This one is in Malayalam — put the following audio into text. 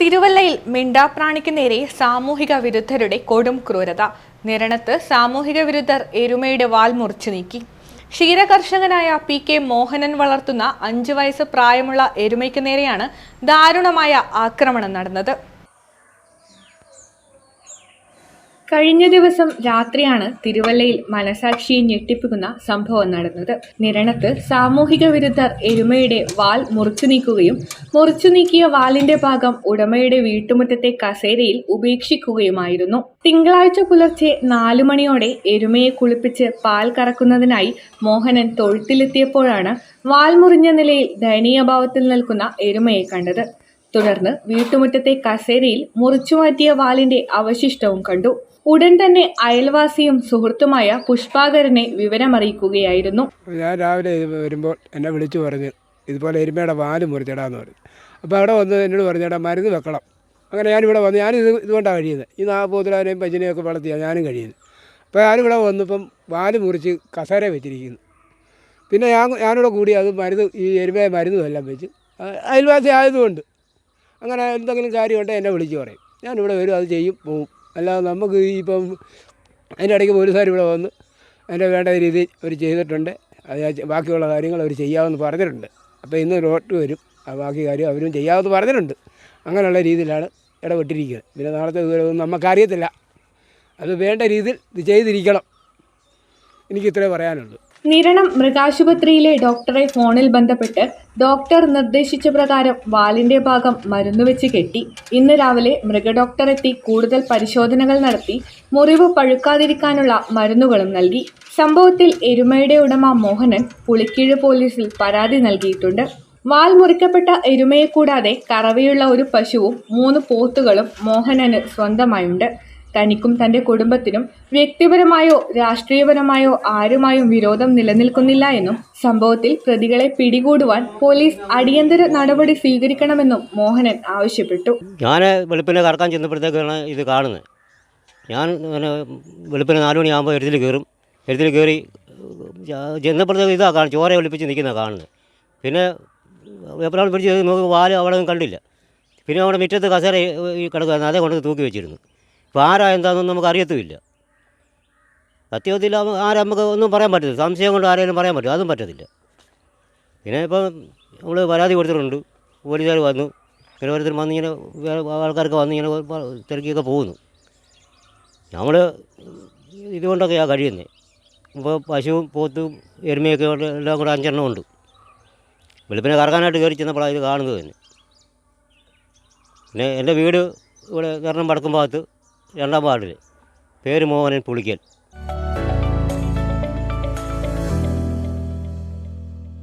തിരുവല്ലയിൽ മിണ്ടാപ്രാണിക്ക് നേരെ സാമൂഹിക വിരുദ്ധരുടെ കൊടും ക്രൂരത. നിരണത്ത് സാമൂഹിക വിരുദ്ധർ എരുമയുടെ വാൽ മുറിച്ചു നീക്കി. ക്ഷീരകർഷകനായ പി കെ മോഹനൻ വളർത്തുന്ന അഞ്ചു വയസ്സ് പ്രായമുള്ള എരുമയ്ക്ക് നേരെയാണ് ദാരുണമായ ആക്രമണം നടന്നത്. കഴിഞ്ഞ ദിവസം രാത്രിയാണ് തിരുവല്ലയിൽ മനസാക്ഷിയെ ഞെട്ടിപ്പിക്കുന്ന സംഭവം നടന്നത്. നിരണത്ത് സാമൂഹിക വിരുദ്ധർ എരുമയുടെ വാൽ മുറിച്ചു നീക്കുകയും മുറിച്ചു നീക്കിയ വാലിന്റെ ഭാഗം ഉടമയുടെ വീട്ടുമുറ്റത്തെ കസേരയിൽ ഉപേക്ഷിക്കുകയുമായിരുന്നു. തിങ്കളാഴ്ച പുലർച്ചെ നാലു മണിയോടെ എരുമയെ കുളിപ്പിച്ച് പാൽ കറക്കുന്നതിനായി മോഹനൻ തൊഴുത്തിലെത്തിയപ്പോഴാണ് വാൽ മുറിഞ്ഞ നിലയിൽ ദയനീയഭാവത്തിൽ നിൽക്കുന്ന എരുമയെ കണ്ടത്. തുടർന്ന് വീട്ടുമുറ്റത്തെ കസേരയിൽ മുറിച്ചുമാറ്റിയ വാലിന്റെ അവശിഷ്ടവും കണ്ടു. ഉടൻ തന്നെ അയൽവാസിയും സുഹൃത്തുമായ പുഷ്പാകരനെ വിവരമറിയിക്കുകയായിരുന്നു. ഞാൻ രാവിലെ വരുമ്പോൾ എന്നെ വിളിച്ചു പറഞ്ഞു ഇതുപോലെ എരുമയുടെ വാൽ മുറിച്ചിടാന്ന് പറഞ്ഞു. അപ്പോൾ അവിടെ വന്ന് എന്നോട് പറഞ്ഞേടാ മരുന്ന് വെക്കണം. അങ്ങനെ ഞാനിവിടെ വന്ന് ഞാനിത് ഇതുകൊണ്ടാണ് കഴിയുന്നത്. ഈ നാൽപ്പതിലാനെയും ഒക്കെ വളർത്തിയാണ് ഞാനും കഴിയുന്നത്. അപ്പോൾ ഞാനിവിടെ വന്നപ്പം വാൽ മുറിച്ച് കസേര വെച്ചിരിക്കുന്നു. പിന്നെ ഞാൻ ഞാനിവിടെ കൂടി അത് മരുന്ന് ഈ എരുമയെ മരുന്നും എല്ലാം വെച്ച് അയൽവാസി ആയതുകൊണ്ട് അങ്ങനെ എന്തെങ്കിലും കാര്യമുണ്ടെങ്കിൽ എന്നെ വിളിച്ച് പറയും. ഞാനിവിടെ വരും അത് ചെയ്യും പോവും. അല്ലാതെ നമുക്ക് ഇപ്പം അതിന്റെ ഇടയ്ക്ക് പോലീസുകാർ ഇവിടെ വന്ന് അതിന്റെ വേണ്ട രീതിയിൽ അവർ ചെയ്തിട്ടുണ്ട്. അത് ബാക്കിയുള്ള കാര്യങ്ങൾ അവർ ചെയ്യാമെന്ന് പറഞ്ഞിട്ടുണ്ട്. അപ്പോൾ ഇന്ന് ലോട്ട് വരും. ആ ബാക്കി കാര്യം അവരും ചെയ്യാമെന്ന് പറഞ്ഞിട്ടുണ്ട്. അങ്ങനെയുള്ള രീതിയിലാണ് ഇടപെട്ടിരിക്കുന്നത്. പിന്നെ നാളത്തെ വിവരമൊന്നും നമുക്കറിയത്തില്ല. അത് വേണ്ട രീതിയിൽ ഇത് ചെയ്തിരിക്കണം. എനിക്ക് ഇത്രേ പറയാനുള്ളൂ. നിരണം മൃഗാശുപത്രിയിലെ ഡോക്ടറെ ഫോണിൽ ബന്ധപ്പെട്ട് ഡോക്ടർ നിർദ്ദേശിച്ച പ്രകാരം വാലിന്റെ ഭാഗം മരുന്നുവെച്ച് കെട്ടി. ഇന്ന് രാവിലെ മൃഗഡോക്ടർ എത്തി കൂടുതൽ പരിശോധനകൾ നടത്തി. മുറിവ് പഴുക്കാതിരിക്കാനുള്ള മരുന്നുകളും നൽകി. സംഭവത്തിൽ എരുമയുടെ ഉടമ മോഹനൻ പുളിക്കീഴ് പോലീസിൽ പരാതി നൽകിയിട്ടുണ്ട്. വാൽ മുറിക്കപ്പെട്ട എരുമയെ കൂടാതെ കറവയുള്ള ഒരു പശുവും മൂന്ന് പോത്തുകളും മോഹനന് സ്വന്തമായുണ്ട്. തനിക്കും തന്റെ കുടുംബത്തിനും വ്യക്തിപരമായോ രാഷ്ട്രീയപരമായോ ആരുമായും വിരോധം നിലനിൽക്കുന്നില്ല എന്നും സംഭവത്തിൽ പ്രതികളെ പിടികൂടുവാൻ പോലീസ് അടിയന്തര നടപടി സ്വീകരിക്കണമെന്നും മോഹനൻ ആവശ്യപ്പെട്ടു. ഞാൻ വെളുപ്പിനെ കറക്കാൻ ചെന്നപ്പോഴത്തേക്കാണ് ഇത് കാണുന്നത്. ഞാൻ വെളുപ്പിന് നാലു മണിയാകുമ്പോൾ എഴുതിൽ കയറും. എഴുതിൽ കയറി ചെന്നപ്പോഴത്തേക്ക് ഇതാ കാണും ചോര ഒളിപ്പിച്ച് നിൽക്കുന്ന കാണുന്നത്. പിന്നെ എപ്പോഴാണ് പിടിച്ച് നോക്കി വാൽ അവിടെ കണ്ടില്ല. പിന്നെ അവിടെ മുറ്റത്ത് കസേര ഈ അതേ കൊണ്ട് തൂക്കി വെച്ചിരുന്നു. ഇപ്പോൾ ആരാ എന്താണെന്നൊന്നും നമുക്ക് അറിയത്തുമില്ല. സത്യത്തിൽ ആരാ നമുക്ക് ഒന്നും പറയാൻ പറ്റില്ല സംശയം കൊണ്ട് ആരെങ്കിലും പറയാൻ പറ്റും അതും പറ്റത്തില്ല. പിന്നെ ഇപ്പം നമ്മൾ പരാതി കൊടുത്തിട്ടുണ്ട്. പോലീസുകാർ വന്നു. പിന്നെ ഓരോരുത്തർ വന്ന് ഇങ്ങനെ ആൾക്കാർക്ക് വന്ന് ഇങ്ങനെ പ- തിരക്കിയൊക്കെ പോകുന്നു. നമ്മൾ ഇതുകൊണ്ടൊക്കെയാണ് കഴിയുന്നത് ഇപ്പോൾ പശുവും പോത്തും എരുമയൊക്കെ എല്ലാം കൂടെ അഞ്ചെണ്ണം ഉണ്ട്. വെളുപ്പിനെ കറക്കാനായിട്ട് കയറി ചെന്നപ്പോഴാണ് ഇത് കാണുന്നത് തന്നെ. പിന്നെ എന്റെ വീട് ഇവിടെ കയറണം വടക്കും ഭാഗത്ത് രണ്ടാം വാർഡിൽ. പേര് മോഹനൻ പുളിക്കൽ.